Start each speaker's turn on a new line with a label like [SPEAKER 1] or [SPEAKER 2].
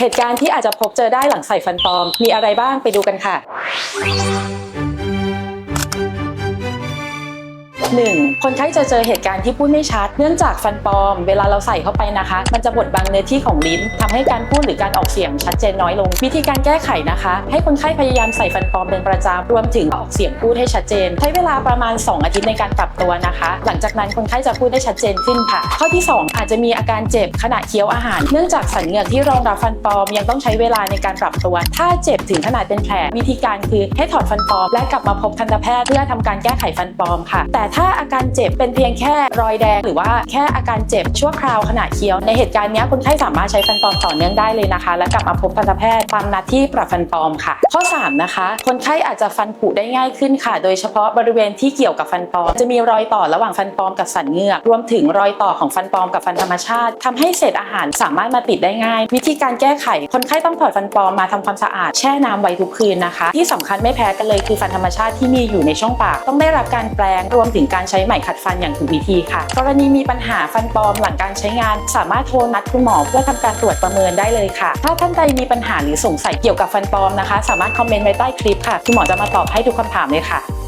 [SPEAKER 1] เหตุการณ์ที่อาจจะพบเจอได้หลังใส่ฟันปลอมมีอะไรบ้างไปดูกันค่ะ 1. คนไข้จะเจอเหตุการณ์ที่พูดไม่ชัด เนื่องจากฟันปลอม เวลาเราใส่เข้าไปนะคะ มันจะบดบังเนื้อที่ของลิ้นทำให้การพูดหรือการออกเสียงชัดเจนน้อยลง วิธีการแก้ไขนะคะ ให้คนไข้พยายามใส่ฟันปลอมเป็นประจำรวมถึงออกเสียงพูดให้ชัดเจน ใช้เวลาประมาณ 2 อาทิตย์ในการปรับตัวนะคะ หลังจากนั้นคนไข้จะพูดได้ชัดเจนขึ้นค่ะ ข้อที่ 2 อาจจะมีอาการเจ็บขณะเคี้ยวอาหาร เนื่องจากสันเหงือกที่รองรับฟันปลอม ยังต้องใช้เวลาในการปรับตัว ถ้าเจ็บถึงขนาดเป็นแผลวิธีการคือให้ถอดฟันปลอม และกลับมาพบทันตแพทย์เพื่อทำการแก้ไขฟันปลอมค่ะ แต่ถ้าอาการเจ็บเป็นเพียงแค่รอยแดง หรือว่าแค่อาการเจ็บชั่วคราวขณะเคี้ยว ในเหตุการณ์นี้คนไข้สามารถใช้ฟันปลอมต่อเนื่องได้เลยนะคะ และกลับมาพบทันตแพทย์ตามนัดที่ปรับฟันปลอมค่ะ ข้อ 3 นะคะ คนไข้อาจจะฟันผุได้ง่ายขึ้นค่ะ โดยเฉพาะบริเวณที่เกี่ยวกับฟันปลอม จะมีรอยต่อระหว่างฟันปลอมกับสันเหงือก รวมถึงรอยต่อของฟันปลอมกับฟันธรรมชาติทำให้เศษอาหารสามารถมาติดได้ง่าย วิธีการแก้ไข คนไข้ต้องถอดฟันปลอมมาทำความสะอาดแช่น้ำไว้ทุกคืนนะคะ ที่สำคัญไม่แพ้กันเลยคือฟันธรรมชาติที่มีอยู่ในช่องปากต้องได้รับการแปลงรวมถึงการใช้ไหมขัดฟันอย่างถูกวิธีค่ะ กรณีมีปัญหาฟันปลอมหลังการใช้งาน สามารถโทรนัดคุณหมอเพื่อทำการตรวจประเมินได้เลยค่ะ ถ้าท่านใดมีปัญหาหรือสงสัยเกี่ยวกับฟันปลอมนะคะ สามารถคอมเมนต์ไว้ใต้คลิปค่ะ คุณหมอจะมาตอบให้ทุกคำถามเลยค่ะ